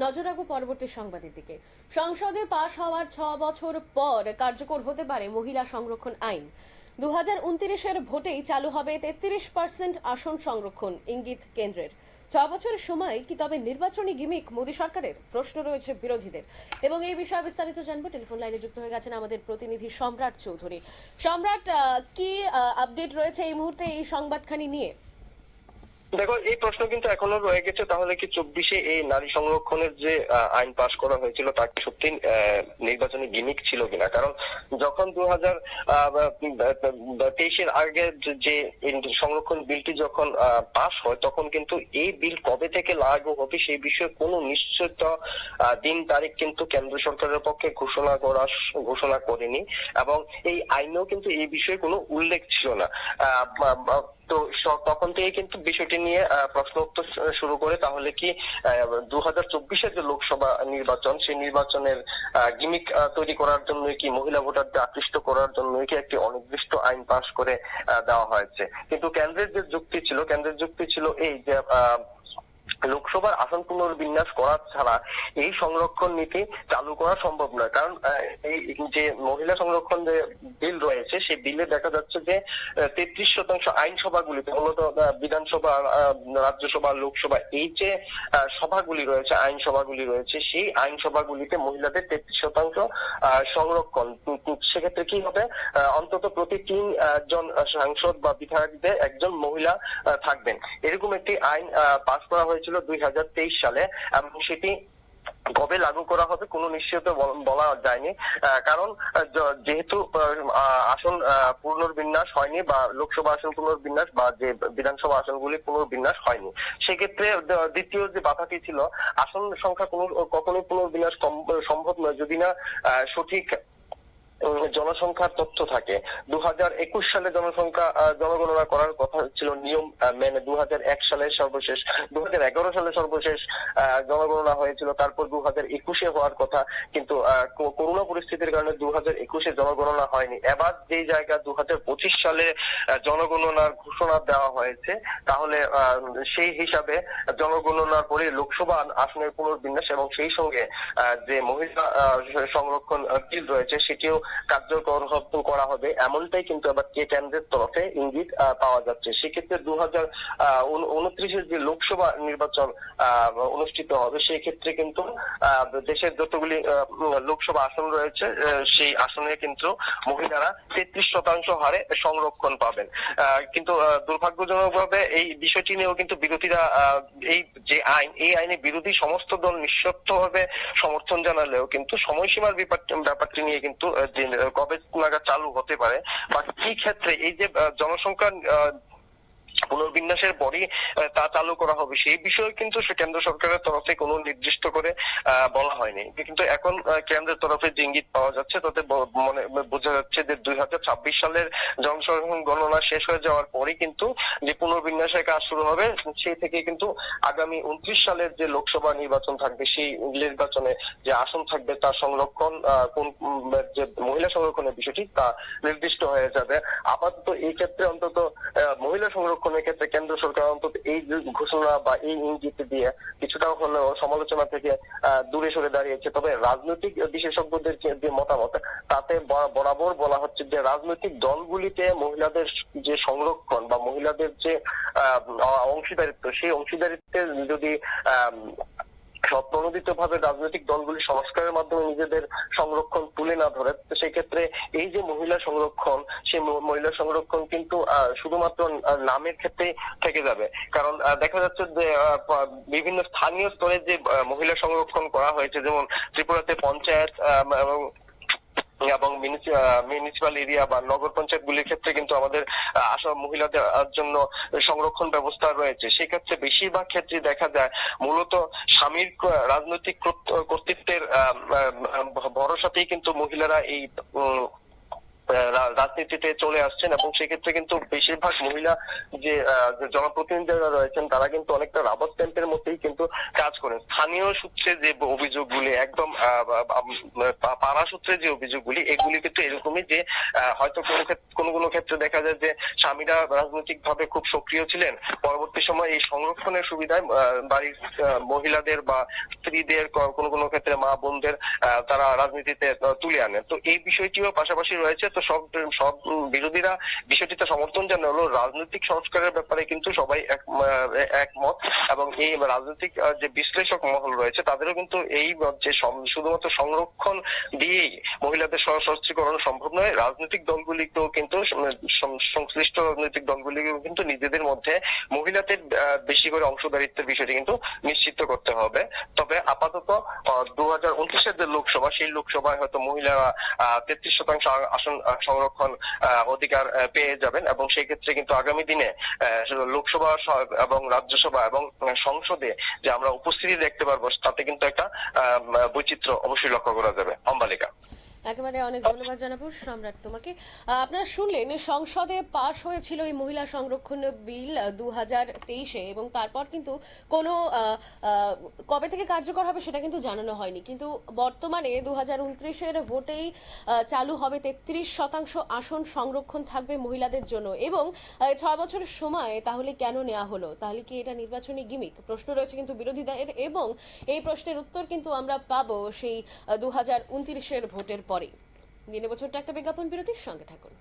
নজর রাখব পরবর্তী সংবাদের দিকে। সংসদে পাশ হওয়ার ছ বছর পর কার্যকর হতে পারে মহিলা সংরক্ষণ আইন। দু হাজার ভোটেই চালু হবে তেত্রিশ পার্সেন্ট আসন সংরক্ষণ ইঙ্গিত কেন্দ্রের। ছ বছরের সময় কি তবে নির্বাচনী গিমিক মোদী সরকারের? প্রশ্ন রয়েছে বিরোধীদের। এবং এই বিষয়ে বিস্তারিত জানব। টেলিফোন লাইনে যুক্ত হয়ে গেছেন আমাদের প্রতিনিধি সম্রাট চৌধুরী। সম্রাট কি আপডেট রয়েছে এই মুহূর্তে এই সংবাদখানি নিয়ে? দেখো, এই প্রশ্ন কিন্তু এখনও রয়ে গেছে। তাহলে কি চব্বিশে এই নারী সংরক্ষণের যে আইন পাশ করা হয়েছিল তা সত্যি নির্বাচনী গিমিক ছিল কিনা? কারণ যখন দু হাজার তেইশের আগে যে- সংরক্ষণ বিলটি যখন পাশ হয়, তখন কিন্তু এই বিল কবে থেকে লাগু হবে সেই বিষয়ে কোনো নিশ্চিত দিন, তারিখ কিন্তু কেন্দ্র সরকারের পক্ষে ঘোষণা করা, ঘোষণা করেনি। এবং এই আইনেও কিন্তু এই বিষয়ে কোনো উল্লেখ ছিল না। তো তখন থেকে কিন্তু বিষয়টি নিয়ে প্রশ্ন উত্তর শুরু করে তাহলে কি দু হাজার যে লোকসভা নির্বাচন, সেই নির্বাচনের গিমিক তৈরি করার জন্য কি, মহিলা ভোটারদের আকৃষ্ট করার জন্য কি একটি অনির্দিষ্ট আইন পাশ করে দেওয়া হয়েছে। কিন্তু কেন্দ্রের যে যুক্তি ছিল, কেন্দ্রের যুক্তি ছিল এই যে লোকসভার আসন পুনর্বিন্যাস করা ছাড়া এই সংরক্ষণ নীতি চালু করা সম্ভব নয়। কারণ এই যে মহিলা সংরক্ষণ যে বিল রয়েছে, সেই বিলে দেখা যাচ্ছে যে তেত্রিশ শতাংশ আইনসভাগুলিতে, মূলত বিধানসভা রাজ্যসভা, লোকসভা, এই যে সভাগুলি রয়েছে, আইনসভাগুলি রয়েছে, সেই আইনসভাগুলিতে মহিলাদের তেত্রিশ শতাংশ সংরক্ষণ। সেক্ষেত্রে কি হবে? অন্তত প্রতি তিন জন সাংসদ বা বিধায়কদের একজন মহিলা থাকবেন। এরকম একটি আইন পাস করা হয়েছিল দুই সালে, এবং সেটি কবে লাগু করা হবে কোনো নিশ্চিত বলা যায়নি। কারণ যেহেতু আসন পুনর্বিন্যাস হয়নি বা লোকসভা আসন পুনর্বিন্যাস বা যে বিধানসভা আসনগুলি পুনর্বিন্যাস হয়নি, সেক্ষেত্রে দ্বিতীয় যে বাধাটি ছিল, আসন সংখ্যা কোনো, কখনোই পুনর্বিন্যাস সম্ভব নয়। যদি না সঠিক জনসংখ্যার তথ্য থাকে। দু হাজার একুশ সালে জনসংখ্যা জনগণনা করার কথা ছিল নিয়ম মেনে দু হাজার এক সালে সর্বশেষ দু হাজার এগারো সালে সর্বশেষ জনগণনা হয়েছিল। তারপর দু একুশে হওয়ার কথা, কিন্তু করোনা পরিস্থিতির কারণে দু হাজার একুশে জনগণনা হয়নি। এবার যে জায়গা দু হাজার পঁচিশ সালে জনগণনার ঘোষণা দেওয়া হয়েছে, তাহলে সেই হিসাবে জনগণনার পরে লোকসভা আসনের পুনর্বিন্যাস এবং সেই সঙ্গে যে মহিলা সংরক্ষণ বিল রয়েছে, সেটিও কার্যকর করা হবে। এমনটাই কিন্তু আবার কে কেন্দ্রের তরফে ইঙ্গিত পাওয়া যাচ্ছে। সেক্ষেত্রে দু হাজার উনত্রিশের যে লোকসভা নির্বাচন অনুষ্ঠিত হবে সেই ক্ষেত্রে কিন্তু দেশের যতগুলি লোকসভা আসন রয়েছে সেই আসনে কিন্তু মহিলারা তেত্রিশ শতাংশ হারে সংরক্ষণ পাবেন। কিন্তু দুর্ভাগ্যজনকভাবে এই বিষয়টি নিয়েও কিন্তু বিরোধীরা এই যে আইন, এই আইনে বিরোধী সমস্ত দল নিঃশর্তভাবে সমর্থন জানালেও কিন্তু সময়সীমার ব্যাপারটি নিয়ে কিন্তু যে কবে নাগাদ চালু হতে পারে। বা কি ক্ষেত্রে এই যে জনসংখ্যা পুনর্বিন্যাসের পরই তা চালু করা হবে। সেই বিষয়ে কিন্তু কেন্দ্র সরকারের তরফে কোনো নির্দিষ্ট করে বলা হয়নি। কিন্তু এখন কেন্দ্রের তরফে যে ইঙ্গিত পাওয়া যাচ্ছে, তাতে মনে, বোঝা যাচ্ছে যে দুই হাজার ছাব্বিশ সালের জনসংখ্যা গণনা শেষ হয়ে যাওয়ার পরেই কিন্তু যে পুনর্বিন্যাসের কাজ শুরু হবে, সেই থেকে কিন্তু আগামী উনত্রিশ সালের যে লোকসভা নির্বাচন থাকবে, সেই নির্বাচনে যে আসন থাকবে, তার সংরক্ষণ কোন যে মহিলা সংরক্ষণের বিষয়টি, তা নির্দিষ্ট হয়ে যাবে। আপাতত এই ক্ষেত্রে অন্তত মহিলা সংরক্ষণের ক্ষেত্রে কেন্দ্র সরকার অন্তত এই ঘোষণা বা এই ইঙ্গিত দিয়ে কিছুটা হলেও সমালোচনা থেকে দূরে সরে দাঁড়িয়েছে। তবে রাজনৈতিক বিশেষজ্ঞদের যে মতামত, তাতে বরাবর বলা হচ্ছে যে রাজনৈতিক দলগুলিতে মহিলাদের যে সংরক্ষণ বা মহিলাদের যে অংশীদারিত্ব, সেই অংশীদারিত্বের যদি আহ প্রণোদিত ভাবে রাজনৈতিক দলগুলি সংস্কারের মাধ্যমে নিজেদের সংরক্ষণ তুলে না ধরে সেই ক্ষেত্রে এই যে মহিলা সংরক্ষণ, সেই মহিলা সংরক্ষণ কিন্তু শুধুমাত্র নামের ক্ষেত্রে থেকে যাবে। কারণ দেখা যাচ্ছে যে বিভিন্ন স্থানীয় স্তরে যে মহিলা সংরক্ষণ করা হয়েছে, যেমন ত্রিপুরাতে পঞ্চায়েত এবং এবং মিউনিসিপাল এরিয়া বা নগর পঞ্চায়েত গুলির ক্ষেত্রে কিন্তু আমাদের আসা মহিলাদের জন্য সংরক্ষণ ব্যবস্থা রয়েছে। সেক্ষেত্রে বেশিরভাগ ক্ষেত্রে দেখা যায় মূলত স্বামীর রাজনৈতিক কর্তৃত্বের ভরসাতেই কিন্তু মহিলারা এই রাজনীতিতে চলে আসছেন এবং সেক্ষেত্রে কিন্তু বেশিরভাগ মহিলা যে আহ, যে জনপ্রতিনিধিরা রয়েছেন তারা কিন্তু অনেকটা রাবার স্ট্যাম্পের মধ্যেই কিন্তু কাজ করেন। স্থানীয় সূত্রে যে অভিযোগগুলি একদম পাড়া সূত্রে যে অভিযোগগুলি এগুলি কিন্তু এরকমই যে হয়তো কোনো কোনো কোনো ক্ষেত্রে দেখা যায় যে স্বামীরা রাজনৈতিক ভাবে খুব সক্রিয় ছিলেন। পরবর্তী সময় এই সংরক্ষণের সুবিধায় বাড়ির মহিলাদের বা স্ত্রীদের কোনো কোনো ক্ষেত্রে মা বোনদের তারা রাজনীতিতে তুলে আনেন। তো এই বিষয়টিও পাশাপাশি রয়েছে। তো সব সব বিরোধীরা বিষয়টিতে সমর্থন জানালো। রাজনৈতিক সংস্কারের ব্যাপারে কিন্তু সবাই একমত এবং এই রাজনৈতিক যে বিশ্লেষক মহল রয়েছে, তাদেরও কিন্তু এই যে শুধুমাত্র সংরক্ষণ দিয়েই মহিলাদের সশস্ত্রীকরণ সম্ভব নয়। রাজনৈতিক দলগুলিকেও কিন্তু সংশ্লিষ্ট রাজনৈতিক দলগুলিকেও কিন্তু নিজেদের মধ্যে মহিলাদের বেশি করে অংশদারিত্বের বিষয়টি কিন্তু নিশ্চিত করতে হবে। তবে আপাতত দু হাজার উনত্রিশের যে লোকসভা, সেই লোকসভায় হয়তো মহিলারা তেত্রিশ শতাংশ আসন সংরক্ষণ আহ, অধিকার পেয়ে যাবেন এবং সেই ক্ষেত্রে কিন্তু আগামী দিনে লোকসভা এবং রাজ্যসভা এবং সংসদে যে আমরা উপস্থিতি দেখতে পারব তাতে কিন্তু একটা বৈচিত্র্য অবশ্যই লক্ষ্য করা যাবে। অম্বালিকা। একেবারে অনেক ধন্যবাদ জানাব সম্রাট তোমাকে। আপনারা শুনলেন, সংসদে পাশ হয়েছিল এই মহিলা সংরক্ষণ বিল দু হাজার এবং তারপর কিন্তু কোনো কবে থেকে কার্যকর হবে সেটা কিন্তু জানানো হয়নি। কিন্তু বর্তমানে দু হাজার ভোটেই চালু হবে তেত্রিশ শতাংশ আসন সংরক্ষণ থাকবে মহিলাদের জন্য। এবং ছয় বছরের সময় তাহলে কেন নেওয়া হলো? তাহলে কি এটা নির্বাচনী গিমিক? প্রশ্ন রয়েছে কিন্তু বিরোধী বিরোধীদের এবং এই প্রশ্নের উত্তর কিন্তু আমরা পাবো সেই দু হাজার ভোটের পরে নিয়ে নেব ছোট্ট একটা বিজ্ঞাপন বিরতির সঙ্গে থাকুন।